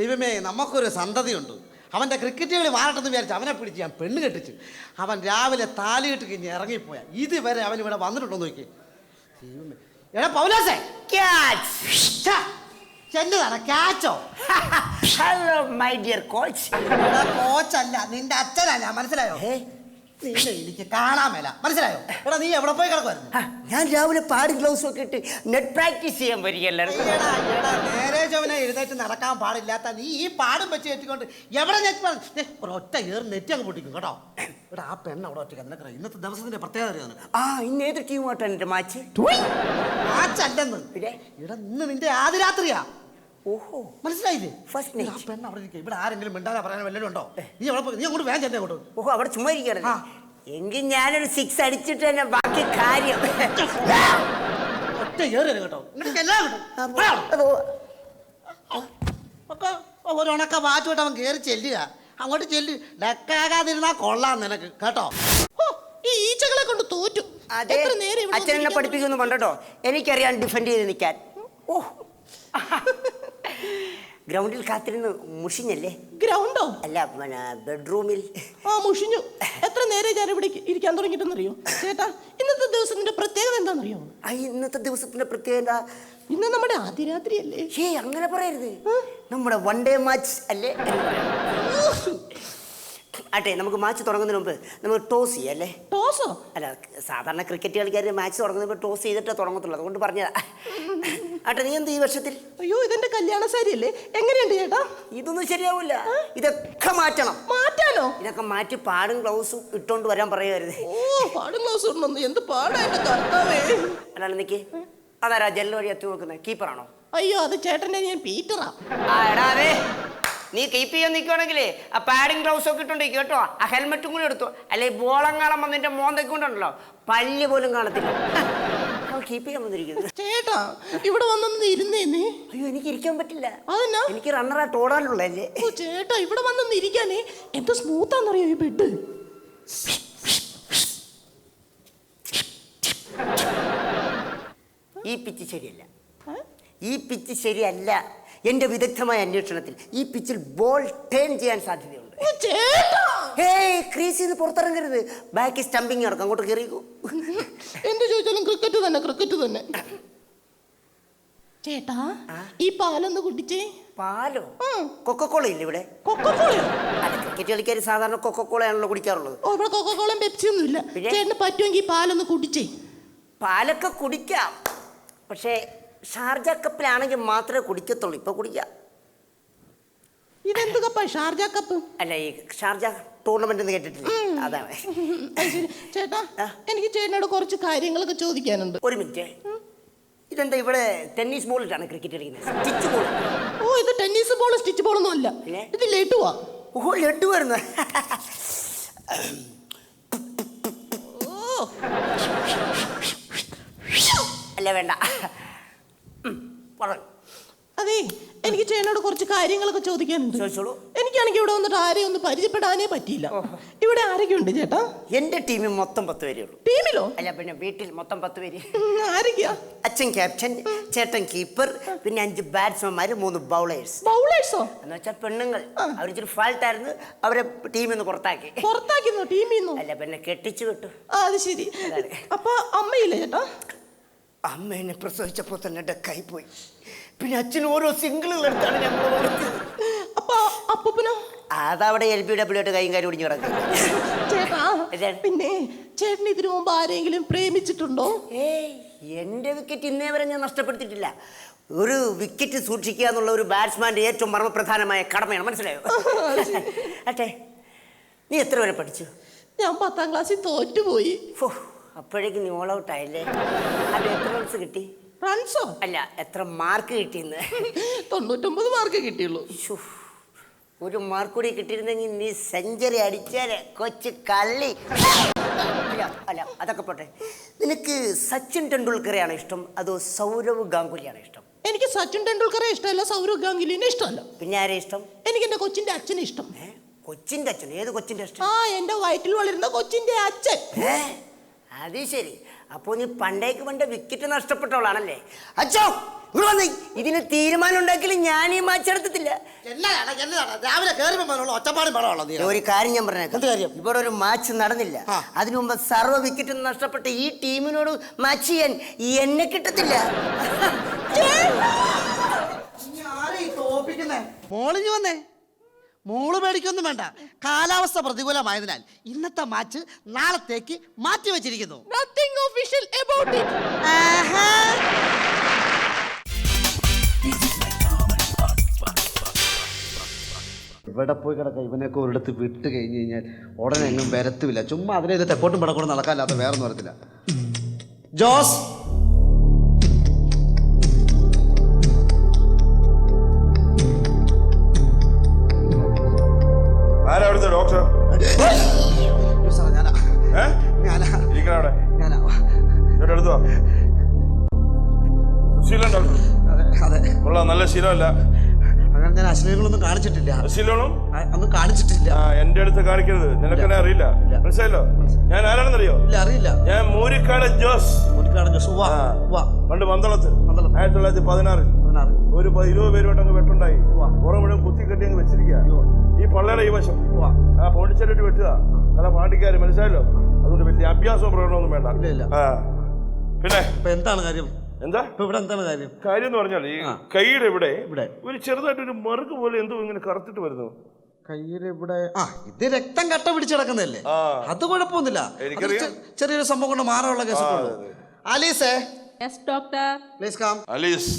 ദൈവമേ നമുക്കൊരു സന്തതിയുണ്ട്. അവന്റെ ക്രിക്കറ്റ് കളി മാറട്ടെന്ന് വിചാരിച്ച് അവനെ പിടിച്ച് ഞാൻ പെണ്ണ് കെട്ടിച്ച് അവൻ രാവിലെ താലിയിട്ട് കഴിഞ്ഞ് ഇറങ്ങിപ്പോയാ. ഇതുവരെ അവൻ ഇവിടെ വന്നിട്ടുണ്ടോ നോക്കി ദൈവമേ. എടാ പൗലാസേ. ക്യാച്ച് ക്യാച്ചോ ഹലോ മൈ ഡിയർ കോച്ച് കോച്ചല്ല നിന്റെ അച്ഛനല്ല മനസ്സിലായോ? നിന്നെ എനിക്ക് കാണാൻ മേല. മനസ്സിലായോ? എടാ നീ എവിടെ പോയി കിടക്കുമായിരുന്നു ഞാൻ രാവിലെ പാടി ഗ്ലൗസ് ഒക്കെ ഇട്ട് നെറ്റ് പ്രാക്ടീസ് ചെയ്യാൻ വരികയല്ലായിരുന്നു നേരെ എഴുന്നേറ്റ് നടക്കാൻ പാടില്ലാത്ത നീ ഈ പാടും വെച്ച് കെട്ടിക്കൊണ്ട് എവിടെ നെറ്റ് പാ- ദേ, ഒരൊറ്റ ഏറ് നെറ്റ് അങ്ങ് പൊട്ടിക്കും കേട്ടോ. എടാ ആ പെണ്ണ് അവിടെ ഒറ്റ നിനക്കറിയാം ഇന്നത്തെ ദിവസത്തിന്റെ പ്രത്യേകത അറിയാം നിനക്ക് ആ ഇന്ന് ഏത് ടീമായിട്ടാണ് എന്റെ മാച്ച്? മാച്ചല്ലെന്ന്. പിന്നെ? ഇവിടെ ഇന്ന് നിന്റെ ആദ്യ രാത്രിയാ. ഓഹോ. മനസ്സിലായില്ലേ? First എടാ, ആ പെണ്ണ് അവിടെ ഇരിക്കുക ഇവിടെ ആരെങ്കിലും മിണ്ടാതെ പറയാൻ വല്ലതും ഉണ്ടോ നീ അവിടെ പോയി? നീ അങ്ങോട്ട് വേഗം ചെന്നേ അങ്ങോട്ട്. ഓഹോ അവിടെ ചുമ്മാ ആ. എങ്കിൽ ഞാനൊരു സിക്സ് അടിച്ചിട്ട് തന്നെ ബാക്കി കാര്യം. ഒറ്റ ഏറ് കേട്ടോ. എല്ലാം കിട്ടും. അതോ, ഒക്കെ ഒരു ഉണക്ക വാച്ച് വിട്ട് അവൻ കയറി ചെല്ലുക. അങ്ങോട്ട് ചെല്ലു ഡക്കാകാതിരുന്നാ കൊള്ളാം നിനക്ക്. കേട്ടോ? ഈ ഈച്ചകളെ കൊണ്ട് തോറ്റു. അതെ. എത്ര നേരം ഇവിടെ അച്ഛൻ എന്നെ വന്നിരിക്കാൻ പഠിപ്പിക്കുന്നു പണ്ടോ എനിക്കറിയാൻ ഡിഫെൻഡ് ചെയ്ത് നിൽക്കാൻ. ഓ. ഗ്രൗണ്ടിൽ കാത്തിരുന്ന് മുഷിഞ്ഞല്ലേ? ഗ്രൗണ്ടോ? അല്ല പിന്നെ ബെഡ്റൂമിൽ. ആ മുഷിഞ്ഞു. എത്ര നേരെ ഞാൻ ഇവിടെ ഇരിക്കാൻ തുടങ്ങിയിട്ടെന്നറിയോ? ചേട്ടാ ഇന്നത്തെ ദിവസത്തിന്റെ പ്രത്യേകത എന്താണെന്നറിയോ ആ ഇന്നത്തെ ദിവസത്തിന്റെ പ്രത്യേകത? ഇന്ന് നമ്മുടെ ആദ്യരാത്രിയല്ലേ? ഏയ് അങ്ങനെ പറയരുത്. നമ്മുടെ വൺ ഡേ മാച്ച് അല്ലേ. ആട്ടെ നമുക്ക് മാച്ച് തുടങ്ങുന്നതിന് മുമ്പ് നമുക്ക് ടോസ് ചെയ്യാം അല്ലേ ടോസോ അല്ല സാധാരണ ക്രിക്കറ്റ് കളിക്കാർ മാച്ച് തുടങ്ങുന്നപ്പോൾ ടോസ് ചെയ്തിട്ടേ തുടങ്ങത്തുള്ളൂ. അതുകൊണ്ട് പറഞ്ഞതാ. ആട്ടെ നീ എന്ത് ഈ വർഷത്തിൽ? അയ്യോ ഇതെന്റെ കല്യാണ സാരി അല്ലേ? എങ്ങനെയുണ്ട് ചേട്ടാ? ഇതൊന്നും ശരിയാവില്ല ഇതൊക്കെ മാറ്റണം. മാറ്റാനോ? ഇതൊക്കെ മാറ്റി പാടും ഗ്ലൗസും ഇട്ടോണ്ട് വരാൻ പറയരുത് ഓ പാടും ഗ്ലൗസ് എന്ത് പാടായിട്ട് കർത്താവേ. അല്ലാണ്ട് നിക്ക്. അതാരാ ജെല്ലോ വഴി എത്തി നോക്കുന്നത് കീപ്പറാണോ അയ്യോ അത് ചേട്ടന്റെ ഞാൻ പീറ്ററാ ആ എടാ അതെ. നീ കീപ്പ് ചെയ്യാൻ നിൽക്കുവാണെങ്കിലേ ആ പാഡിങ് ഗ്ലൗസ് ഒക്കെ ഇട്ടുണ്ടെങ്കിൽ കേട്ടോ. ആ ഹെൽമെറ്റും കൂടി എടുത്തു. അല്ലെ ബോളം കാണാൻ വന്നിന്റെ മോന്തയ്ക്ക് കൊണ്ടുണ്ടല്ലോ പല്ല് പോലും കാണത്തില്ല. കീപ്പ് ചെയ്യാൻ വന്നിരിക്കുന്നത് ചേട്ടാ ഇവിടെ വന്നൊന്ന് ഇരുന്നേ നീ. അയ്യോ എനിക്ക് ഇരിക്കാൻ പറ്റില്ല. അതെന്നാ? എനിക്ക് റണ്ണറായിട്ട് ഓടാനുള്ളല്ലേ ഓ ചേട്ടാ ഇവിടെ വന്നൊന്ന് ഇരിക്കാനേ. എന്ത് സ്മൂത്താന്നറിയോ ഈ ബെഡ് ഈ പിച്ച് ശരിയല്ല. ഈ പിച്ച് ശരിയല്ല. എന്റെ വിദഗ്ധമായ അന്വേഷണത്തിൽ ഈ പിച്ചിൽ ബോൾ ടേൺ ചെയ്യാൻ സാധ്യതയുണ്ട്. ഹേയ് ക്രീസിൽ നിന്ന് പുറത്തിറങ്ങരുത്. ബാക്കി സ്റ്റംപിങ് നടക്കും. അങ്ങോട്ട് കയറിക്കൂ എന്ത് ചോദിച്ചാലും ക്രിക്കറ്റ് തന്നെ ക്രിക്കറ്റ് തന്നെ. ചേട്ടാ ഈ പാലൊന്ന് കുടിച്ചേ? പാലോ? കൊക്കോള കൊക്കക്കോള ഇല്ല ഇവിടെ? ക്രിക്കറ്റ് കളിക്കാർ സാധാരണ കൊക്കക്കോളയാണല്ലോ കുടിക്കാറുള്ളത്. ഓ ഇവിടെ കൊക്കക്കോളയും പെപ്സി ഒന്നും ഇല്ല? ചേട്ടന് പറ്റുമെങ്കിൽ പാലൊന്ന് കുടിച്ചേ. പാലൊക്കെ കുടിക്കാം. പക്ഷേ ഷാർജ കപ്പിലാണെങ്കിൽ മാത്രമേ കുടിക്കത്തുള്ളൂ. ഇപ്പൊ കുടിക്ക. ഇതെന്ത് കപ്പാ? Sharjah cup? അല്ല ഈ ഷാർജ ടൂർണമെന്റ് എന്ന് കേട്ടിട്ടില്ലേ? അതാണ്. ചേട്ടാ എനിക്ക് ചേട്ടനോട് കുറച്ച് കാര്യങ്ങളൊക്കെ ചോദിക്കാനുണ്ട്. ഒരു മിനിറ്റ്. ഇതെന്താ ഇവിടെ ടെന്നീസ് ബോളിട്ടാണ് ക്രിക്കറ്റ് കളിക്കുന്നത്? സ്റ്റിച്ച് ബോൾ ഓ ഇത് ടെന്നീസ് ബോൾ സ്റ്റിച്ച് ബോൾ ഒന്നും അല്ല. ഇത് ലഡുവാ. ഓ ലഡു വരുന്നു അല്ല വേണ്ട. പറഞ്ഞു അതെ എനിക്ക് ചേട്ടനോട് കുറച്ച് കാര്യങ്ങളൊക്കെ ചോദിക്കാനുണ്ട്. ചോദിച്ചോളൂ. എനിക്കാണെങ്കിൽ ഇവിടെ വന്നിട്ട് ആരെയും ഒന്ന് പരിചയപ്പെടാനേ പറ്റിയില്ല. ഇവിടെ ആരൊക്കെ ഉണ്ട് ചേട്ടാ? എന്റെ ടീമിൽ മൊത്തം പത്ത് പേരേ ഉള്ളൂ. ടീമിലോ? അല്ല പിന്നെ വീട്ടിൽ മൊത്തം പത്ത് പേര്. ആരൊക്കെയാ? അച്ഛൻ ക്യാപ്റ്റൻ ചേട്ടൻ കീപ്പർ പിന്നെ അഞ്ച് ബാറ്റ്സ്മാൻമാര് മൂന്ന് ബൗളേഴ്സ്. ബൗളേഴ്സോ? എന്ന് വെച്ചാൽ പെണ്ണുങ്ങൾ. അവർ ഇച്ചിരി ഫാൾട്ടായിരുന്നു അവരെ ടീമിൽ നിന്ന് പുറത്താക്കി. പുറത്താക്കിന്നോ ടീമിൽ നിന്നോ അല്ല പിന്നെ കെട്ടിച്ചു വിട്ടു. ആ അത് ശരി. അപ്പൊ അമ്മയില്ലേ ചേട്ടാ? അമ്മ എന്നെ പ്രസവിച്ചപ്പോൾ തന്നെ ഡെക്കായി പോയി. പിന്നെ അച്ഛൻ ഓരോ സിംഗിളുകൾ എടുത്താണ് ഞങ്ങൾ വളർത്തിയത്. അപ്പൊ അപ്പൂപ്പനോ? അതവിടെ എൽ പി ഡബ്ല്യു ആയിട്ട് കൈയും കാര്യം ഒടിഞ്ഞു കിടക്കും ചേട്ടാ. പിന്നെ ചേട്ടൻ ഇതിനു മുമ്പ് ആരെങ്കിലും പ്രേമിച്ചിട്ടുണ്ടോ? ഏയ് എന്റെ വിക്കറ്റ് ഇന്നേ വരെ ഞാൻ നഷ്ടപ്പെടുത്തിയിട്ടില്ല. ഒരു വിക്കറ്റ് സൂക്ഷിക്കുക എന്നുള്ള ഒരു ബാറ്റ്സ്മാന്റെ ഏറ്റവും മർമ്മപ്രധാനമായ കടമയാണ് മനസ്സിലായോ? അട്ടെ നീ എത്ര വരെ പഠിച്ചു? ഞാൻ പത്താം ക്ലാസ്സിൽ തോറ്റുപോയി. ഫോ അപ്പോഴേക്ക് നീ ഓൾ ഔട്ട് ആയില്ലേ? അത് എത്ര റൺസ് കിട്ടി? റൺസോ അല്ല എത്ര മാർക്ക് കിട്ടിയെന്ന്? തൊണ്ണൂറ്റൊമ്പത് മാർക്ക് കിട്ടിയുള്ളൂ. ശ്ശോ, ഒരു മാർക്ക് കൂടി കിട്ടിയിരുന്നെങ്കിൽ നീ സെഞ്ചുറി അടിച്ചേരെ കൊച്ചു കള്ളി. അല്ല അല്ല അതൊക്കെ പോട്ടെ. നിനക്ക് സച്ചിൻ ടെണ്ടുൽക്കറെയാണോ ഇഷ്ടം? അതോ സൗരവ് ഗാംഗുലിയാണോ ഇഷ്ടം? എനിക്ക് സച്ചിൻ ടെണ്ടുൽക്കറെ ഇഷ്ടമല്ല സൗരവ് ഗാംഗുലിനെ ഇഷ്ടമല്ല. പിന്നെ ആരെ ഇഷ്ടം? എനിക്ക് എന്റെ കൊച്ചിന്റെ അച്ഛനെ ഇഷ്ടം. ഏ? കൊച്ചിന്റെ അച്ഛൻ ഏത് കൊച്ചിന്റെ അച്ഛൻ? ആ എന്റെ വയറ്റിൽ വളരുന്ന കൊച്ചിന്റെ അച്ഛൻ. ഏ? അത് ശരി. അപ്പോ നീ പണ്ടേക്ക് പണ്ട് വിക്കറ്റ് നഷ്ടപ്പെട്ടവളാണല്ലേ? അച്ഛോ ഇവിടെ വന്നേ. ഇതിന് തീരുമാനം ഉണ്ടാക്കിയാലും ഞാൻ ഈ മാച്ച് എടുത്തിട്ടില്ല. എന്നാ എന്നതാണ് രാവിലെ നീ. ഒരു കാര്യം ഞാൻ പറഞ്ഞേക്കാം. എന്ത് കാര്യം? ഇവിടെ ഒരു മാച്ച് നടന്നില്ല. ആ. അതിനു മുമ്പ് സർവ വിക്കറ്റും നഷ്ടപ്പെട്ട ഈ ടീമിനോട് മാച്ച് ചെയ്യാൻ ഈ എന്നെ കിട്ടത്തില്ല. മോളിഞ്ഞു വന്നേ. മോൾ പേടിക്കൊന്നും വേണ്ട. കാലാവസ്ഥ പ്രതികൂലമായതിനാൽ ഇന്നത്തെ മാച്ച് നാളത്തേക്ക് മാറ്റി വെച്ചിരിക്കുന്നു. Nothing official about it. ഇവിടെ പോയി കിടക്ക. ഇവനൊക്കെ ഒരിടത്ത് വിട്ട് കഴിഞ്ഞ് കഴിഞ്ഞാൽ ഉടനെ എങ്ങും വരത്തുമില്ല ചുമ്മാ അതിനെ ഇത് തെക്കോട്ടും പടക്കോട്ടും നടക്കാല്ലാത്ത വേറെ ഒന്നും വരത്തില്ല. ജോസ് ശീലമല്ല. അങ്ങനെ ഞാൻ അശ്ലീലങ്ങളൊന്നും കാണിച്ചിട്ടില്ല. ആ, ഒന്നും കാണിച്ചിട്ടില്ല. ആ എന്റെ അടുത്ത് കാണിക്കരുത്. നിനക്കെന്നെ അറിയില്ല. മനസ്സിലായല്ലോ? ഞാൻ ആരാണെന്നറിയോ? ഇല്ല അറിയില്ല. ഞാൻ മൂരിക്കാട് ജോസ്. മൂരിക്കാട് ജോസ്. വാ വാ പണ്ട് പന്തളത്ത് പന്തളത്ത്. ആയിരത്തി തൊള്ളായിരത്തി പതിനാറിൽ. പതിനാറ്. ഒരു ഇരുപത് പേരുമായിട്ട് അങ്ങ് വെട്ടുണ്ടായി. പുറം മുഴുവൻ കുത്തി കെട്ടി അങ്ങ് വെച്ചിരിക്കുക ഈ പള്ളയുടെ ഈ വശം. ആ പോണ്ടിച്ചേരിട്ട് വെട്ടുക. കല പാണ്ടിക്കാര് മനസ്സിലായല്ലോ? അതുകൊണ്ട് വലിയ അഭ്യാസവും പ്രകടനമൊന്നും വേണ്ട. പിന്നെ? എന്താണ് കാര്യം? എന്താ? ഇപ്പൊ ഇവിടെ എന്താണ് കാര്യം? കാര്യം എന്ന് പറഞ്ഞാൽ ഈ. കൈയുടെ ഇവിടെ ഇവിടെ. ഒരു ചെറുതായിട്ട് ഒരു മറുക് പോലെ എന്തോ ഇങ്ങനെ കറുത്തിട്ട് വരുന്നു. കയ്യിൽ ഇവിടെ. ആ ഇത് രക്തം കട്ട പിടിച്ച് കിടക്കുന്നതല്ലേ? ആ. അത് കുഴപ്പമൊന്നുമില്ല. ചെറിയൊരു സംഭവം കൊണ്ട് മാറാനുള്ള case അലീസേ. Yes doctor please come Alice.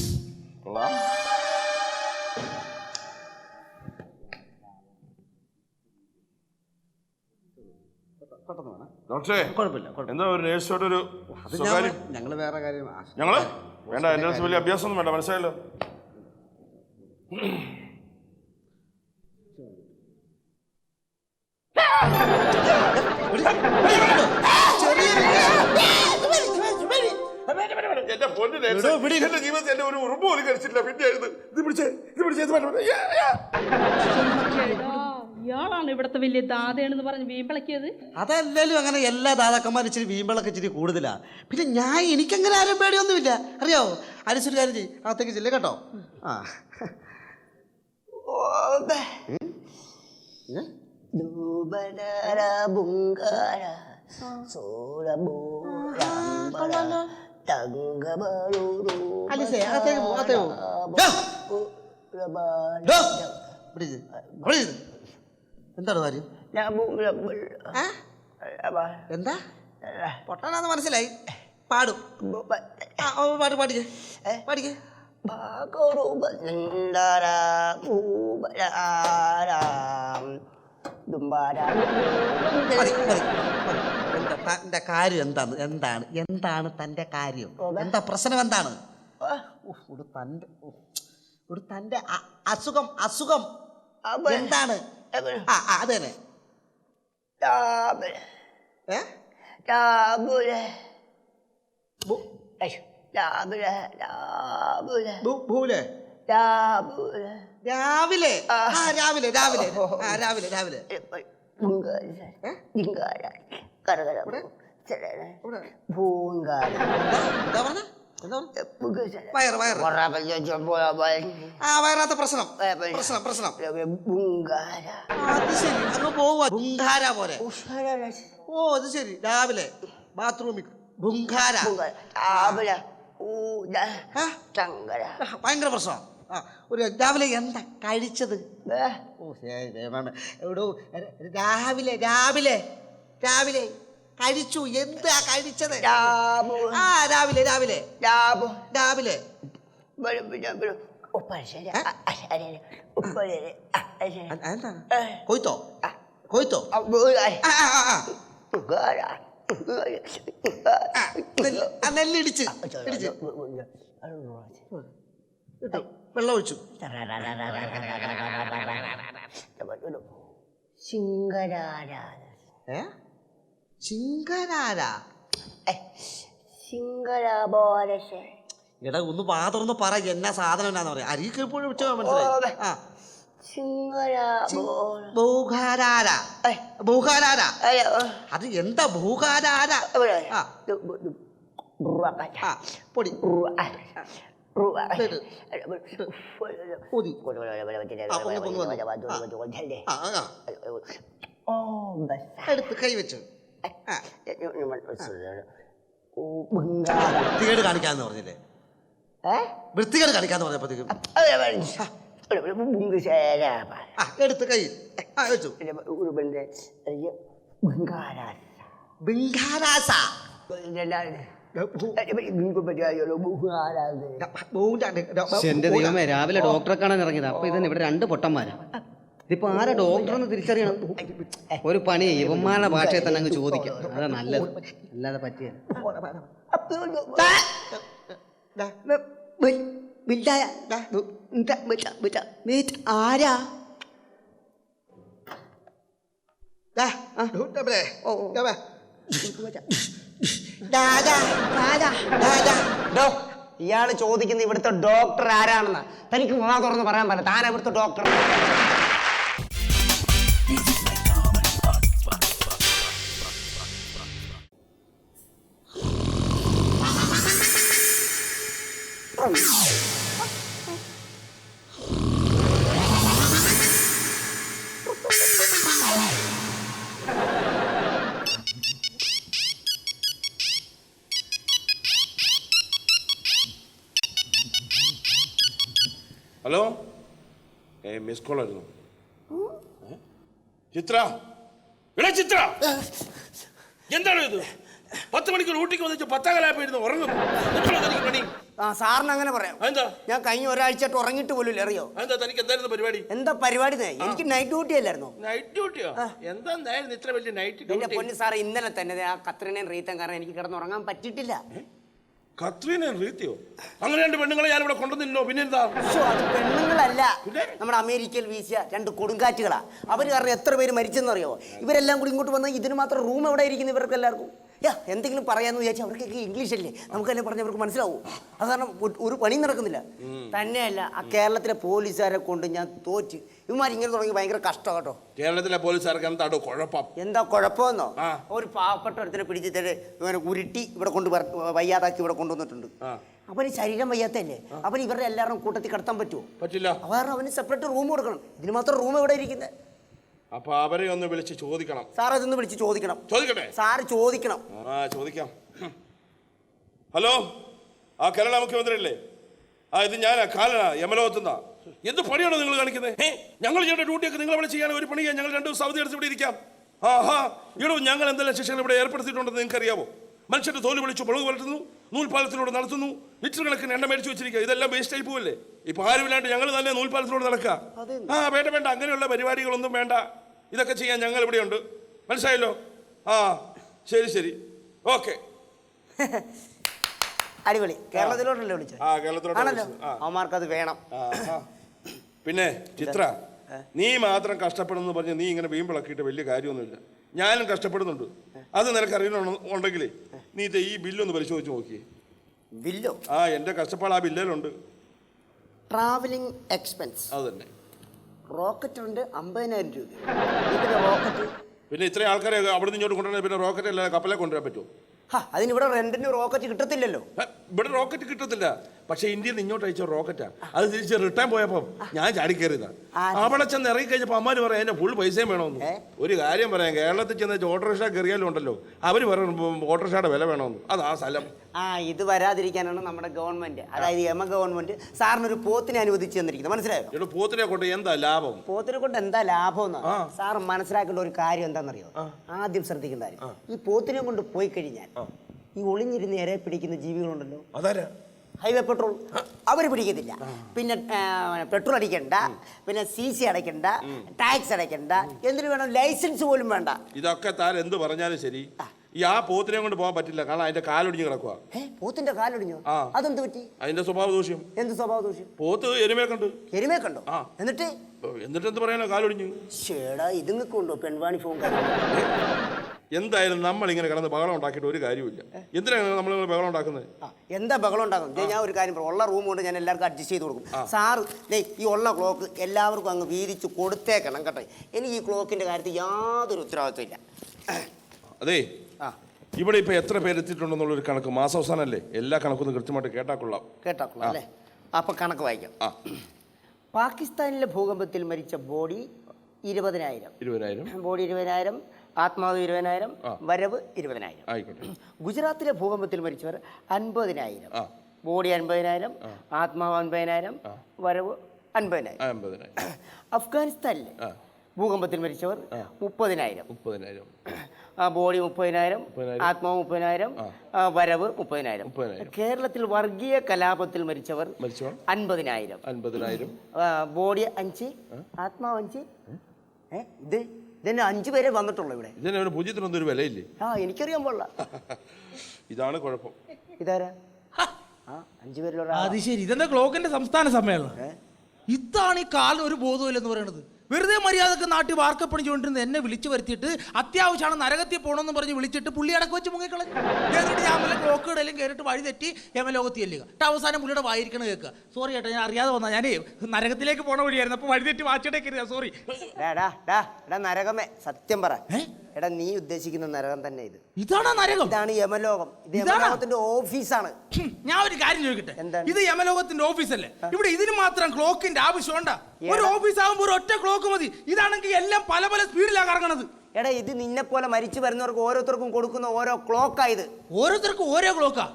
പെട്ടെന്ന് വേണം. ഡോക്ടറെ കുഴപ്പമില്ല കുഴപ്പമില്ല. എന്താ ഒരു നേഴ്സോട് ഒരു അത് സ്വകാര്യം? ഞങ്ങൾ വേറെ കാര്യം ഞങ്ങൾ ഞങ്ങൾ? വേണ്ട എന്റെ അടുത്ത് വലിയ അഭ്യാസമൊന്നും വേണ്ട മനസ്സിലായല്ലോ? എന്റെ പൊന്നു. എന്റെ ജീവിതത്തിൽ എന്റെ ഒരു ഉറുമ്പ് പോലും കഴിച്ചിട്ടില്ല. പിന്നെ ഇത് ഇത് പിടിച്ചേ ഇത് പിടിച്ചേ. ഇത്. എടാ, ഇയാളാണ് ഇവിടുത്തെ വലിയ ദാതയാണെന്ന് പറഞ്ഞ് വീമ്പിളക്കിയത് അതല്ലേലും അങ്ങനെ എല്ലാ ദാതാക്കന്മാരും ഇച്ചിരി വീമ്പളൊക്കെ ഇച്ചിരി കൂടുതലാ. പിന്നെ ഞാൻ എനിക്കങ്ങനെ ആരും പേടിയൊന്നുമില്ല. അറിയാവോ? അരിച്ചൊരു കാര്യം ചെയ്യ്. അകത്തേക്ക് ചെല്ലേ കേട്ടോ. ആ. ഏ? ദൂബനര ബുങ്കാര സോരബോരാമ്പര തങ്കബലൂരു അലിസേ അകത്തേക്ക് പോ അകത്തേക്ക് പോ. ഡോ, ഡോ. ഇവിടെ ഇരി. അവിടെ ഇരി. എന്താണ് കാര്യം? എന്താ? പൊട്ടാനാന്ന് മനസ്സിലായി. പാടും. പാട്ട് പാടിക്കേ. പാടിക്കേ. തന്റെ കാര്യം എന്താണ് എന്താണ്? എന്താണ് തന്റെ കാര്യം? എന്താ പ്രശ്നം എന്താണ്? ഒരു തന്റെ ഒരു തന്റെ അസുഖം അസുഖം. എന്താണ്? ആ അത് തന്നെ. രാവിലെ. രാവിലെ രാവിലെ. രാവിലെ രാവിലെ. ഭൂങ്കാര. ജിങ്കാര വയറ് വയറ്. ആ വയറാത്ത പ്രശ്നം. പ്രശ്നം പ്രശ്നം. ഭൂങ്കാര അത് ശരി. അങ്ങ് പോവുക. ബുങ്കാര പോലെ ഓ അത് ശരി. രാവിലെ ബാത്റൂമിൽ ബുങ്കാര. ഭയങ്കര പ്രശ്നം. ആ ഒരു രാവിലെ എന്താ കഴിച്ചത്? ഓ ശരി. എവിടോ രാവിലെ രാവിലെ രാവിലെ കഴിച്ചു എന്താ കഴിച്ചത് ആ രാവിലെ രാവിലെ രാവിലെ കൊയ്ത്തോ കൊയ്ത്തോ നെല്ലിടിച്ച് വെള്ളം ഒഴിച്ചു ശിങ്കരാരാധന ഏ ചിങ്കരാര സിംഗരാബോരശേ എടാ ഒന്ന് പാത്രം പറ എന്നാ സാധനം എന്നാന്ന് പറയാ അരി എപ്പോഴും ഉച്ച മനസ്സിലായി ആ സിംഗരാബോ ഭൂഖാരാര ഭൂഖാരാര അത് എന്താ ഭൂഖാരാര പൊടി എടുത്ത് കൈ വെച്ചു ആ, വൃത്തികേട് കാണിക്കാന്ന് പറഞ്ഞില്ലേ? വൃത്തികേട് കാണിക്കാന്ന് പറഞ്ഞപ്പോഴത്തേക്കും ആ എടുത്ത് കൈ. വെച്ചു. ബിങ്കാരാസ എന്റെ ദൈവമേ രാവിലെ ഡോക്ടറെ കാണാൻ ഇറങ്ങിയത്. അപ്പൊ ഇതന്നെ ഇവിടെ രണ്ട് പൊട്ടന്മാരാ. ഇതിപ്പോ ആരാ ഡോക്ടർ എന്ന് തിരിച്ചറിയണം? ഒരു പണി ഇവന്മാരുടെ ഭാഷയെ തന്നെ അങ്ങ് ചോദിക്കാം. അതാ നല്ലത്. അല്ലാതെ പറ്റിയ ആരാ? ഇയാൾ ചോദിക്കുന്ന ഇവിടുത്തെ ഡോക്ടർ ആരാണെന്ന്? തനിക്ക് വാ തുറന്ന് പറയാൻ പറ്റില്ല. താൻ ഇവിടുത്തെ ഡോക്ടർ? ഏ? ചിത്ര? എടാ ചിത്ര! എന്താണ് ഇത്? പത്ത് മണിക്കൂർ ഊട്ടിക്ക് വന്നിട്ട് പത്താം കലാപ്പിരുന്ന് ഉറങ്ങും. പണി? ആ സാറിന് അങ്ങനെ പറയാം. എന്താ ഞാൻ കഴിഞ്ഞ ഒരാഴ്ചയായിട്ട് ഉറങ്ങിട്ട് പോലും അറിയോ? എന്താ തനിക്ക് എന്തായിരുന്നു പരിപാടി? എന്താ പരിപാടി എനിക്ക് നൈറ്റ് ഡ്യൂട്ടി അല്ലായിരുന്നു? നൈറ്റ് ഡ്യൂട്ടിയോ എന്തായിരുന്നു ഇത്ര വലിയ നൈറ്റ് ഡ്യൂട്ടി പൊന്നു സാറേ ഇന്നലെ തന്നെ ആ കത്രിനെയും റീത്തം കാരണം എനിക്ക് കിടന്നുറങ്ങാൻ പറ്റിയിട്ടില്ല. കത്രീന റീത്തിയോ അങ്ങനെ രണ്ട് പെണ്ണുങ്ങളെ ഞാൻ ഇവിടെ കൊണ്ടുവന്നില്ലോ പിന്നെ എന്താ ശ്ശോ, അത് പെണ്ണുങ്ങളല്ല. നമ്മുടെ അമേരിക്കയിൽ വീശിയ രണ്ട് കൊടുങ്കാറ്റുകളാ. അവർ കാരണം എത്ര പേര് മരിച്ചെന്നറിയോ? ഇവരെല്ലാം കൂടി ഇങ്ങോട്ട് വന്നാൽ ഇതിന് മാത്രം റൂം എവിടെ ഇരിക്കുന്നു ഇവർക്ക് എല്ലാവർക്കും യാ എന്തെങ്കിലും പറയാന്ന് വിചാരിച്ചാൽ അവർക്കൊക്കെ ഇംഗ്ലീഷ് അല്ലേ? നമുക്കല്ലേ പറഞ്ഞ അവർക്ക് മനസ്സിലാവും. അത് കാരണം ഒരു- പണി നടക്കുന്നില്ല. തന്നെയല്ല ആ കേരളത്തിലെ പോലീസുകാരെ കൊണ്ട് ഞാൻ തോറ്റ്. ഇവന്മാർ ഇങ്ങനെ തുടങ്ങി ഭയങ്കര കഷ്ടം കേട്ടോ. കേരളത്തിലെ പോലീസുകാർക്ക് എന്താ കുഴപ്പം? എന്താ കുഴപ്പമെന്നോ. ഒരു പാവപ്പെട്ട ഒരുത്തിനെ പിടിച്ചിട്ട് ഇവനെ ഉരുട്ടി ഇവിടെ കൊണ്ട് വയ്യാതാക്കി ഇവിടെ കൊണ്ടുവന്നിട്ടുണ്ട്. അവന് ശരീരം വയ്യാത്തല്ലേ അവൻ ഇവരുടെ എല്ലാവരും കൂട്ടത്തിൽ കിടത്താൻ പറ്റുമോ? പറ്റില്ല. കാരണം അവന് സെപ്പറേറ്റ് റൂം കൊടുക്കണം. ഇതിന് മാത്രം റൂം എവിടെ ഇരിക്കുന്നത് അപ്പൊ അവരെ ഒന്ന് വിളിച്ച് ചോദിക്കണം. സാർ അതൊന്ന് വിളിച്ച് ചോദിക്കണം. ചോദിക്കട്ടെ? സാർ ചോദിക്കണം. ആ ചോദിക്കാം. ഹലോ? ആ കേരള മുഖ്യമന്ത്രി അല്ലേ ആ ഇത് ഞാനാ കാലനാ യമലോകത്തുനിന്നാ എന്ത് പണിയാണോ നിങ്ങൾ കാണിക്കുന്നത് ഞങ്ങൾ ചെയ്യേണ്ട ഡ്യൂട്ടിയൊക്കെ നിങ്ങൾ ഇവിടെ ചെയ്യാൻ ഒരു പണിയാ. ഞങ്ങൾ രണ്ടു ദിവസം അവധി എടുത്ത് ഇവിടെ ഇരിക്കാം. ആഹാ ഇവിടെ ഞങ്ങൾ എന്തെല്ലാം ശിക്ഷകൾ ഇവിടെ ഏർപ്പെടുത്തിയിട്ടുണ്ടെന്ന് നിങ്ങൾക്ക് അറിയാവോ മനുഷ്യന്റെ തോൽ വിളിച്ചു മുളക് വളർത്തുന്നു നൂൽപാലത്തിലൂടെ നടത്തുന്നു ലിറ്റർ കണക്കിന് എണ്ണ മേടിച്ചു വെച്ചിരിക്കുക. ഇതെല്ലാം വേസ്റ്റ് ആയി പോവല്ലേ? ഇപ്പൊ ആരുമില്ലാണ്ട് ഞങ്ങൾ തന്നെ നൂൽപാലത്തിലൂടെ നടക്കുക ആ വേണ്ട വേണ്ട. അങ്ങനെയുള്ള പരിപാടികളൊന്നും വേണ്ട. ഇതൊക്കെ ചെയ്യാൻ ഞങ്ങൾ ഇവിടെയുണ്ട് മനസ്സിലായല്ലോ? ആ ശരി ശരി. ഓക്കെ. അടിപൊളി. കേരളത്തിലോട്ടല്ലേ വിളിച്ചത്? ആ കേരളത്തിലോട്ട് ആണല്ലോ. വിളിച്ചത്. ആ. അവന്മാർക്ക് അത് വേണം. പിന്നെ ചിത്ര നീ മാത്രം കഷ്ടപ്പെടുന്നു പറഞ്ഞ് നീ ഇങ്ങനെ വീമ്പിളക്കിയിട്ട് വലിയ കാര്യമൊന്നുമില്ല. ഞാനും കഷ്ടപ്പെടുന്നുണ്ട്. അത് നിനക്ക് അറിയണമെന്നുണ്ടെങ്കിലേ നീ ഇത് ഈ ബില്ലൊന്ന് പരിശോധിച്ച് നോക്കിയേ. ബില്ലോ ആ എന്റെ കഷ്ടപ്പാട് ആ ബില്ലിലുണ്ട് ട്രാവലിംഗ് എക്സ്പെൻസ് അത് തന്നെ. റോക്കറ്റ് ഉണ്ട് അമ്പതിനായിരം രൂപ. ഇതിന്റെ റോക്കറ്റ് പിന്നെ ഇത്രയും ആൾക്കാരെ അവിടെ നിന്ന് ഇങ്ങോട്ട് കൊണ്ടുവരാൻ പിന്നെ റോക്കറ്റ് അല്ലാതെ കപ്പലെ കൊണ്ടുവരാൻ പറ്റുമോ? ഹാ അതിനിവിടെ റെന്റിന് റോക്കറ്റ് കിട്ടത്തില്ലല്ലോ. ഹ, ഇവിടെ റോക്കറ്റ് കിട്ടത്തില്ല. പക്ഷെ ഇന്ത്യയിൽ നിന്ന് ഇങ്ങോട്ട് അയച്ച റോക്കറ്റാ അത് തിരിച്ച് റിട്ടേൺ പോയപ്പോൾ ഞാൻ ചാടി കയറിയതാ. ആ. അവിടെ ചെന്ന് ഇറങ്ങി കഴിഞ്ഞപ്പോ അമ്മാര് പറയാം എന്റെ ഫുൾ പൈസയും വേണമെന്ന്. ഒരു കാര്യം പറയാം കേരളത്തിൽ ചെന്ന് ഓട്ടോറിക്ഷ കയറിയാലും ഉണ്ടല്ലോ അവർ പറയും ഓട്ടോറിക്ഷയുടെ വില വേണമെന്ന്. അത് ആ സ്ഥലം. ആ ഇത് വരാതിരിക്കാനാണ് നമ്മുടെ ഗവൺമെന്റ് അതായത് എമ ഗവൺമെന്റ് സാറിനൊരു പോത്തിനെ അനുവദിച്ചു തന്നിരിക്കുന്നത് മനസ്സിലായോ? പോത്തിനെ കൊണ്ട് എന്താ ലാഭം? പോത്തിനെ കൊണ്ട് എന്താ ലാഭം എന്ന് സാർ മനസ്സിലാക്കേണ്ട ഒരു കാര്യം എന്താണെന്നറിയോ? ആദ്യം ശ്രദ്ധിക്കേണ്ട കാര്യം. ഈ പോത്തിനെ കൊണ്ട് പോയി കഴിഞ്ഞാൽ ഈ ഒളിഞ്ഞിരുന്ന് ഇരയെ പിടിക്കുന്ന ജീവികളുണ്ടല്ലോ. അതാരാ? Highway petrol. അവർ പിടിക്കത്തില്ല. പിന്നെ പെട്രോൾ അടിക്കണ്ട. പിന്നെ സി സി അടയ്ക്കണ്ട. ടാക്സ് അടയ്ക്കണ്ട. എന്തിനു വേണം? ലൈസൻസ് പോലും വേണ്ട. ഇതൊക്കെ താൻ എന്ത് പറഞ്ഞാലും ശരി. ഈ ആ പോത്തിനെ കൊണ്ട് പോകാൻ പറ്റില്ല. കാരണം അതിന്റെ കാലൊടിഞ്ഞ് കിടക്കുക ഏ പോത്തിന്റെ കാലൊടിഞ്ഞോ? ആ. അതെന്ത് പറ്റി? അതിന്റെ സ്വഭാവ ദോഷ്യം എന്ത് സ്വഭാവ ദോഷം? പോത്ത് എരുമയെ കണ്ട് എരുമയെ കണ്ടോ ആ. എന്നിട്ട്? എന്നിട്ട് എന്ത് പറയാനോ കാലൊടിഞ്ഞു? ചേടാ ഇതുങ്ങൾക്ക് ഉണ്ടോ പെൺവാണി ഫോൺ എന്തായാലും നമ്മൾ ഇങ്ങനെ കിടന്ന് ബഹളം ഉണ്ടാക്കിയിട്ട് ഒരു കാര്യമില്ല എന്തിനാണ് നമ്മൾ ബഹളം ഉണ്ടാക്കുന്നത്? എന്താ ബഹളം ഉണ്ടാക്കുന്നത്? ദേ ഞാൻ ഒരു കാര്യം പറയാം. ഉള്ള റൂം കൊണ്ട് ഞാൻ എല്ലാവർക്കും അഡ്ജസ്റ്റ് ചെയ്ത് കൊടുക്കും. സാറ് ദേ ഈ ഉള്ള ക്ലോക്ക് എല്ലാവർക്കും അങ്ങ് വീതിച്ച് കൊടുത്തേക്കണം കേട്ടോ. എനിക്ക് ഈ ക്ലോക്കിന്റെ കാര്യത്തിൽ യാതൊരു ഉത്തരവാദിത്വം ഇല്ല. അതെ. ഇവിടെ ഇപ്പൊ എത്ര പേര് എത്തിയിട്ടുണ്ടെന്നുള്ളൊരു കണക്ക് മാസാവസാനല്ലേ? എല്ലാ കണക്കൊന്നും കൃത്യമായിട്ട് കേട്ടാ കൊള്ളാം. കേട്ടോ അല്ലേ? അപ്പൊ കണക്ക് വായിക്കാം. ആ. പാകിസ്ഥാനിലെ ഭൂകമ്പത്തിൽ മരിച്ച ബോഡി ഇരുപതിനായിരം. ഇരുപതിനായിരം. ബോഡി ഇരുപതിനായിരം ആത്മാവ് ഇരുപതിനായിരം. വരവ് ഇരുപതിനായിരം. ആയിക്കോട്ടെ. ഗുജറാത്തിലെ ഭൂകമ്പത്തിൽ മരിച്ചവർ അൻപതിനായിരം. ബോഡി അൻപതിനായിരം ആത്മാവ് അൻപതിനായിരം വരവ് അൻപതിനായിരം. അഫ്ഗാനിസ്ഥാനിലെ. ഭൂകമ്പത്തിൽ മരിച്ചവർ മുപ്പതിനായിരം. മുപ്പതിനായിരം. ബോഡി മുപ്പതിനായിരം. ആത്മാവ് മുപ്പതിനായിരം വരവ് മുപ്പതിനായിരം. കേരളത്തിൽ വർഗീയ കലാപത്തിൽ മരിച്ചവർ അൻപതിനായിരം. അൻപതിനായിരം. ബോഡി അഞ്ച് ആത്മാവ് അഞ്ച്. ഇത് ഇതന്നെ അഞ്ച് പേരെ വന്നിട്ടുള്ളൂ ഇവിടെ. ഇതിന് പൂജ്യത്തിനൊന്നും ഒരു വിലയില്ലേ? ആ എനിക്കറിയാൻ പാടില്ല. ഇതാണ് കുഴപ്പം. ഇതാരാ? ആ അഞ്ചു പേരിലുള്ള അത് ശരി. ഇതെന്താ ക്ലോക്കിന്റെ സംസ്ഥാന സമ്മേളനം? ഇതാണ് ഈ കാലം ഒരു ബോധമില്ലെന്ന് പറയുന്നത് വെറുതെ മര്യാദയ്ക്ക് നാട്ടിൽ വാർക്കപ്പണി ചോണ്ടിരുന്ന എന്നെ വിളിച്ചു വരുത്തിയിട്ട് അത്യാവശ്യമാണ് നരകത്തിൽ പോകണമെന്ന് പറഞ്ഞ് വിളിച്ചിട്ട് പുള്ളി അടക്കം വെച്ച് മുങ്ങിക്കളഞ്ഞു. എന്നിട്ട് ഞാൻ വല്ല ക്ലോക്ക് ഇടയിലും കയറിയിട്ട് വഴി തെറ്റി യമലോകത്തി ചെല്ലുക. എന്നിട്ട് അവസാനം പുള്ളിയുടെ വായിരിക്കണ കേൾക്കുക. സോറി ചേട്ടാ ഞാൻ അറിയാതെ വന്നാ. ഞാനേ നരകത്തിലേക്ക് പോണ വഴിയായിരുന്നു. അപ്പോൾ വഴി തെറ്റി വാച്ചിട്ടേ കയറിയാ സോറി നരകമേ സത്യം പറ? എടാ നീ ഉദ്ദേശിക്കുന്ന നരകം തന്നെ ഇത്. ഇതാണോ നരകം? ഇതാണ് യമലോകം. ഇത് ഇതാണോ? യമലോകത്തിന്റെ ഓഫീസാണ്. ഹും, ഞാൻ ഒരു കാര്യം ചോദിക്കട്ടെ? എന്താണ്? ഇത് യമലോകത്തിന്റെ ഓഫീസ് അല്ലേ ഇവിടെ ഇതിന് മാത്രം ക്ലോക്കിന്റെ ആവശ്യം ഉണ്ടാ? ഒരു ഓഫീസ് ആകുമ്പോൾ ഒരു ഒറ്റ ക്ലോക്ക് മതി. ഇതാണെങ്കിൽ എല്ലാം പല പല സ്പീഡിലാണ് കറങ്ങണത്. എടാ ഇത് നിന്നെ പോലെ മരിച്ചു വരുന്നവർക്ക് ഓരോരുത്തർക്കും കൊടുക്കുന്ന ഓരോ ക്ലോക്കാ ഇത്. ഓരോരുത്തർക്കും ഓരോ ക്ലോക്കാ?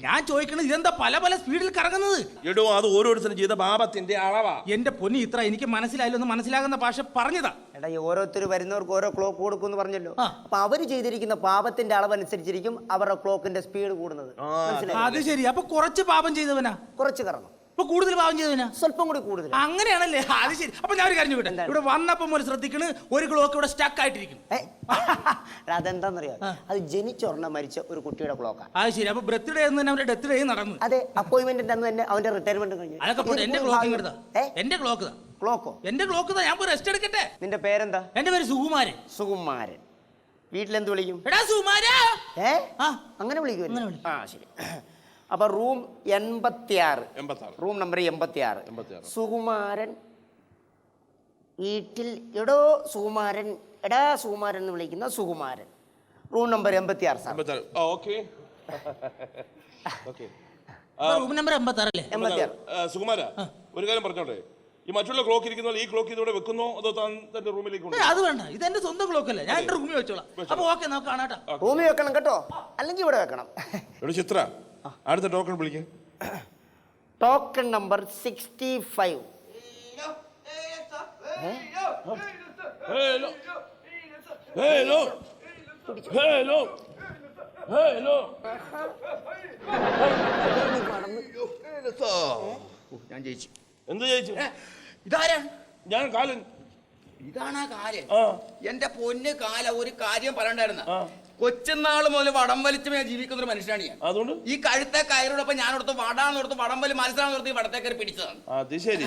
ഞാൻ ചോദിക്കണത് ഇതെന്താ പല പല സ്പീഡിൽ കറങ്ങുന്നത്? എടോ അത് ഓരോരുത്തരും ചെയ്ത പാപത്തിന്റെ അളവാ. എന്റെ പൊന്നി ഇത്ര എനിക്ക് മനസ്സിലായില്ല ഒന്ന് മനസ്സിലാകുന്ന ഭാഷ പറഞ്ഞതാ. എടാ ഈ ഓരോരുത്തർ വരുന്നവർക്ക് ഓരോ ക്ലോക്ക് കൊടുക്കുമെന്ന് പറഞ്ഞല്ലോ. ആ. അപ്പൊ അവർ ചെയ്തിരിക്കുന്ന പാപത്തിന്റെ അളവനുസരിച്ചിരിക്കും അവരുടെ ക്ലോക്കിന്റെ സ്പീഡ് കൂടുന്നത്. മനസ്സിലായോ? അത് ശരി. അപ്പൊ കുറച്ച് പാപം ചെയ്തവനാ? കുറച്ച് കറങ്ങും. ഇപ്പൊ കൂടുതൽ പാവം ചെയ്തവനാ സ്വല്പം കൂടി കൂടുതൽ അങ്ങനെയാണല്ലേ? അത് ശരി. അപ്പൊ ഞാൻ ഒരു കാര്യം ചോദിക്കട്ടെ? ഇവിടെ വന്നപ്പം ഒരു ശ്രദ്ധിക്കണ് ഒരു ക്ലോക്ക് ഇവിടെ സ്റ്റക്ക് ആയിട്ടിരിക്കും അതെന്താന്നറിയാം? അത് ജനിച്ചൊരെണ്ണം മരിച്ച ഒരു കുട്ടിയുടെ ക്ലോക്കാണ്. അത് ശരി. അപ്പൊ ബർത്ത്ഡേ എന്ന് തന്നെ അവരുടെ ഡെത്ത് ഡേ നടന്നു. അതെ അപ്പോയിന്റ്മെന്റ് അന്ന് തന്നെ അവന്റെ റിട്ടയർമെന്റ് കഴിഞ്ഞു. അതൊക്കെ എന്റെ ക്ലോക്ക് എന്റെ ക്ലോക്ക് ക്ലോക്കോ? എന്റെ ക്ലോക്ക് ഞാൻ പോയി റെസ്റ്റ് എടുക്കട്ടെ? നിന്റെ പേരെന്താ? എന്റെ പേര് സുകുമാരൻ. സുകുമാരൻ. വീട്ടിലെന്ത് വിളിക്കും? എടാ സുകുമാരാ. ഏ? ആ. അങ്ങനെ വിളിക്കും അങ്ങനെ വിളിക്കും. ആ ശരി. അപ്പൊ റൂം എൺപത്തിയാറ്. റൂം നമ്പർ എൺപത്തിയാറ്. സുകുമാരൻ വീട്ടിൽ എടോ സുകുമാരൻ എടാ സുകുമാരൻ എന്ന് വിളിക്കുന്ന സുകുമാരൻ. റൂം നമ്പർ എൺപത്തിയാറ് സാർ. റൂം നമ്പർ എൺപത്തിയാറ്. സുകുമാര ഒരു കാര്യം പറഞ്ഞോട്ടെ. ഈ മറ്റുള്ള ക്ലോക്ക് ഇരിക്കുന്ന ഈ ക്ലോക്ക് ഇതോടെ വെക്കുന്നോ? അതോ താൻ തന്റെ റൂമിലേക്ക് അത് വേണ്ട. ഇത് എന്റെ സ്വന്തം ക്ലോക്ക് അല്ലേ? ഞാൻ എന്റെ റൂമിൽ വെച്ചോളാം. അപ്പൊ ഓക്കെ നമുക്ക് കാണാട്ടോ റൂമിൽ വെക്കണം കേട്ടോ. അല്ലെങ്കിൽ ഇവിടെ വെക്കണം. എടോ ചിത്ര അടുത്ത ടോക്കൺ വിളിക്കും. Token number sixty five hello hello hello hello ഞാൻ ജയിച്ചു? എന്ത് ജയിച്ചു ഇതാരാണ് ഞാൻ കാലൻ. ഇതാണ് ആ. കാലം എന്റെ പൊന്ന് കാല ഒരു കാര്യം പറയണ്ടായിരുന്ന? കൊച്ചുനാൾ മുതൽ വടം വലിച്ച് ഞാൻ ജീവിക്കുന്ന ഒരു മനുഷ്യനാണ് ഞാൻ. അതുകൊണ്ട്? ഈ കഴുത്തെ കയറോടൊപ്പം ഞാൻ ഓർത്ത് വടാന്ന് ഓർത്ത് വടം വലി മത്സരം ഓർത്ത് ഈ വടത്തെ കയറി പിടിച്ചതാണ്. അത് ശരി.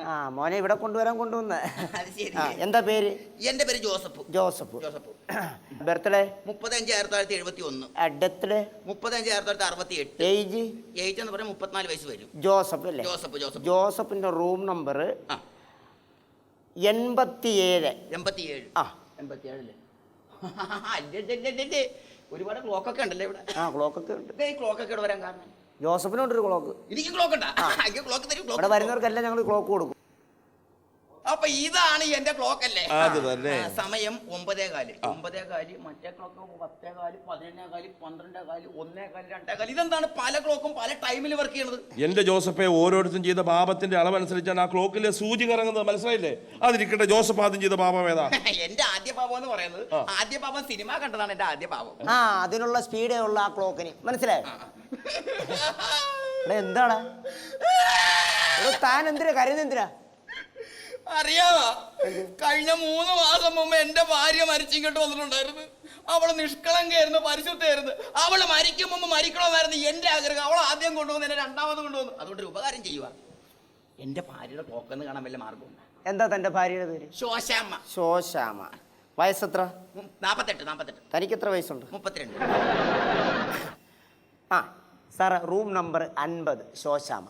ആ മോനെ ഇവിടെ കൊണ്ടുവരാൻ കൊണ്ടുവന്ന. അത് ശരി. എന്താ പേര്? എന്റെ പേര് ജോസഫ്. ജോസഫ്. ജോസഫ്. ബർത്ത്ഡേ? മുപ്പത്തഞ്ച് ആയിരത്തി തൊള്ളായിരത്തി എഴുപത്തി ഒന്ന് ഡെത്ത് മുപ്പത്തഞ്ച് ആയിരത്തി തൊള്ളായിരത്തി അറുപത്തി എട്ട് ഏജ്? ഏജ് എന്ന് പറഞ്ഞാൽ മുപ്പത്തിനാല് വയസ്സ് വരും. ജോസഫ് അല്ലേ? Joseph Joseph. ജോസഫിന്റെ റൂം നമ്പർ എൺപത്തിയേഴ്. എൺപത്തിയേഴ്. ആ. എൺപത്തിയേഴല്ലേ അല്ലേ? ഒരുപാട് ക്ലോക്കൊക്കെ ഉണ്ടല്ലേ ഇവിടെ. ആ ക്ലോക്കൊക്കെ ഉണ്ട്. ദേ, ഈ ക്ലോക്കൊക്കെ ഇവിടെ വരാൻ കാരണം. ജോസഫിനുണ്ട് ഒരു ക്ലോക്ക് എനിക്ക് ക്ലോക്ക് ഉണ്ടാ. ക്ലോക്ക് തരും ഇവിടെ ക്ലോക്ക് വരുന്നവർക്കെല്ലാം ഞങ്ങൾ ക്ലോക്ക് കൊടുക്കും. അപ്പൊ ഇതാണ് എന്റെ ക്ലോക്ക് അല്ലേ? അത് തന്നെ. ആ, സമയം ഒമ്പതേ കാൽ. ഒമ്പതേ കാൽ മറ്റേ ക്ലോക്ക് പത്തേ കാൽ പതിനൊന്നേ കാൽ പന്ത്രണ്ടേ കാൽ ഒന്നേ കാൽ രണ്ടേ കാൽ. ഇതെന്താണ് പല ക്ലോക്കും പല ടൈമിൽ വർക്ക് ചെയ്യുന്നത്? എന്റെ ജോസഫെ ഓരോരുത്തരും ചെയ്ത പാപത്തിന്റെ അളവനുസരിച്ചാണ് ആ ക്ലോക്കിലെ സൂചി കറങ്ങുന്നത്. മനസ്സിലായില്ലേ? അതിരിക്കട്ടെ ജോസഫ് ആദ്യം ചെയ്ത പാപം ഏതാ? എന്റെ ആദ്യ പാപം എന്ന് പറയുന്നത് ആദ്യ പാപം സിനിമ കണ്ടതാണ് എന്റെ ആദ്യ പാപം. ആ അതിനുള്ള സ്പീഡേ ഉള്ള ആ ക്ലോക്കിന് മനസ്സിലായോ? ഇവിടെ എന്താണ്? താൻ എന്തിനാ കരുതെന്തിനാ അറിയാവാ? കഴിഞ്ഞ മൂന്ന് മാസം മുമ്പ് എന്റെ ഭാര്യ മരിച്ചിങ്ങോട്ട് വന്നിട്ടുണ്ടായിരുന്നു. അവൾ നിഷ്കളങ്കയായിരുന്നു പരിശുദ്ധയായിരുന്നു അവൾ മരിക്കും മുമ്പ് മരിക്കണമെന്നായിരുന്നു എന്റെ ആഗ്രഹം. അവൾ ആദ്യം കൊണ്ടുവന്ന് എന്നെ രണ്ടാമത് കൊണ്ടുവന്നു. അതുകൊണ്ട് ഒരു ഉപകാരം ചെയ്യുക. എന്റെ ഭാര്യയുടെ പോക്കെന്ന് കാണാൻ വല്ല മാർഗമുണ്ട് എന്താ തന്റെ ഭാര്യയുടെ പേര്? ശോശാമ്മ. ശോശാമ വയസ്സെത്ര? നാപ്പത്തെട്ട് നാപ്പത്തെട്ട്. തനിക്ക് എത്ര വയസ്സുണ്ട്? മുപ്പത്തിരണ്ട്. ആ സാറേ റൂം നമ്പർ അൻപത് ശോശാമ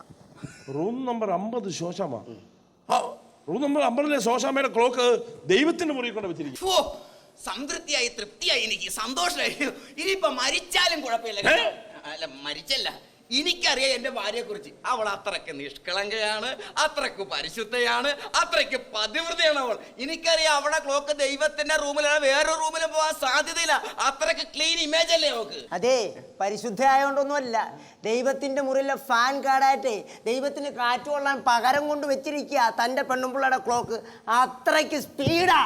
റൂം നമ്പർ അമ്പത് ശോശാമ ആ, റൂം നമ്പർ അമ്പതിലെ ശോശാമയുടെ ക്ലോക്ക് ദൈവത്തിന്റെ മുറിയിൽ കൊണ്ട് വെച്ചിരിക്കും ഫോ, സംതൃപ്തിയായി തൃപ്തിയായി എനിക്ക് സന്തോഷമായി. ഇനിയിപ്പൊ മരിച്ചാലും കുഴപ്പമില്ല. അല്ല മരിച്ചല്ല. എനിക്കറിയാം എന്റെ ഭാര്യയെക്കുറിച്ച്. അവൾ അത്രയ്ക്ക് നിഷ്കളങ്കയാണ് അത്രയ്ക്ക് പരിശുദ്ധയാണ് അത്രയ്ക്ക് പതിവൃതയാണ് അവൾ. എനിക്കറിയാം അവളെ ക്ലോക്ക് ദൈവത്തിന്റെ റൂമിലാണ് വേറൊരു റൂമിലും പോകാൻ സാധ്യതയില്ല. അത്രയ്ക്ക് ക്ലീൻ ഇമേജ് അല്ലേ നമുക്ക് അതെ പരിശുദ്ധയായോണ്ടൊന്നുമല്ല. ദൈവത്തിന്റെ മുറിയിലെ ഫാൻ കാർഡായിട്ടേ ദൈവത്തിന് കാറ്റ് കൊള്ളാൻ പകരം കൊണ്ട് വെച്ചിരിക്കുക തന്റെ പെണ്ണുമ്പിള്ളയുടെ ക്ലോക്ക് അത്രയ്ക്ക് സ്പീഡാ